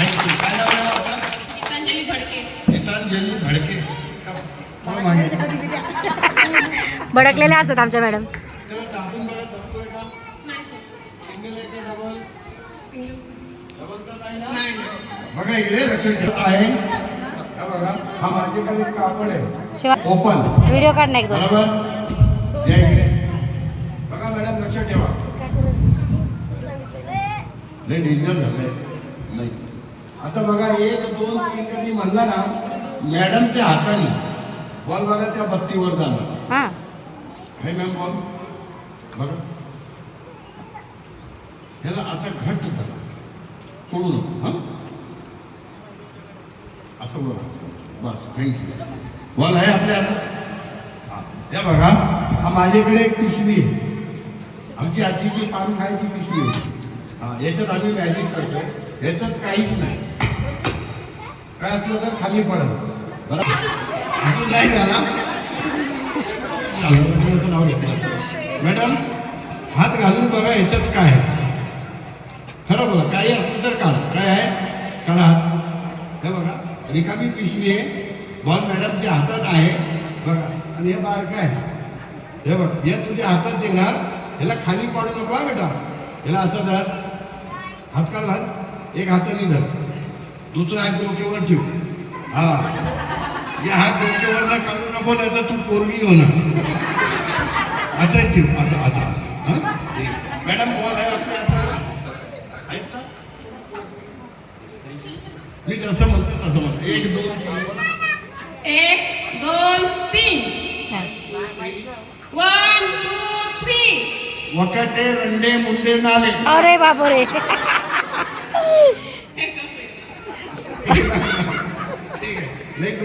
Thank you काय नाव आहे आपलं गीतांजली भडके. गीतांजली भडके. थोडं मागे भडकलेले असतात आमच्या मॅडम. दाबून बघा दाबतोय का? नाही सर सिंगल आहे का डबल सिंगल सर डबल तर नाही ना? नाही नाही. बघा इकडे लक्ष ठेवा. आहे. हा बघा. हा माझ्याकडे एक कापड आहे. शिवाय ओपन व्हिडिओ काढ ना एक दोन. बरोबर? इकडे. बघा मॅडम लक्ष ठेवा. लय डेंजर झालंय. नाही. आता बघा एक दोन तीन कधी म्हणला ना मॅडमच्या हाताने. बॉल बघा त्या बत्तीवर जाणार हां. मॅम बॉल बघा. ह्याला असा घट्ट धरा. सोडू नको हां? असं बघा बस थँक्यू बॉल आहे आपल्या हातात. हां. या बघा हा माझ्याकडे एक पिशवी आहे. आमची आजीची पान खायची पिशवी आहे. हां याच्यात आम्ही मॅजिक करतो याच्यात काहीच नाही. काय असलं तर खाली पडत बरं. अजून नाही झाला. म्हणजे नाव घेतलं. मॅडम हात घालून बघा याच्यात काय आहे. खरं बोला काही असलं तर काढा. काय आहे? काढा हात. हे बघा रिकामी पिशवी आहे. बॉल मॅडमच्या हातात आहे. बघा. आणि हे बाहेर काय हे बघ हे तुझ्या हातात देणार. ह्याला खाली पाडू नको हा बेटा. ह्याला असं धर. हात काढ हात एक हाताने धर. दुसरा हात डोक्यावर ठेव. हा. या हात डोक्यावर ना काढू नको नाही तर तू पोरगी होणार. असं ठेव. असं असं असं. ठीक. मॅडम बॉल आहे आपल्या आहेत ना मी जसं म्हणतो तसं म्हणतो. एक दोन. एक दोन तीन. वन टू थ्री वकाटे रंडे मुंडे नाले. अरे बापरे.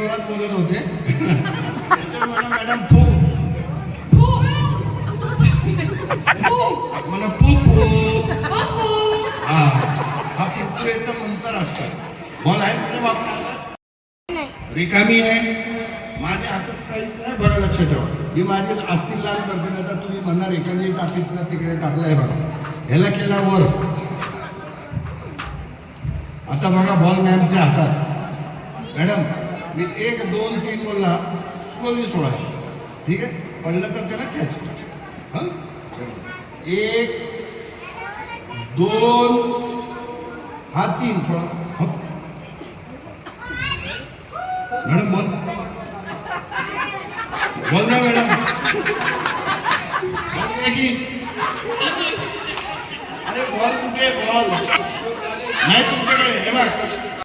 जोरात बोलत होते. मॅडम फू. फू. फू. मला पप्पू हा. मंत्र असतो. बॉल आहे तुझ्या रिकामी आहे. माझ्या हातात काहीच नाही बघा लक्ष ठेवा. मी माझी असतील लाल करते नाही तर तुम्ही म्हणणार एखादी टाकीतला तिकडे टाकलाय बघा. ह्याला केला वर. आता बघा बॉल मॅमच्या हातात. मॅडम मी एक दोन तीन बोलला स्लोली सोडायची ठीक आहे? पडलं तर त्याला कॅच. हां? एक दोन हा तीन सोळा. मॅडम बोल. बोल ना मॅडम. अरे बॉल कुठे बॉल. नाही तुमच्याकडे. हे बघ.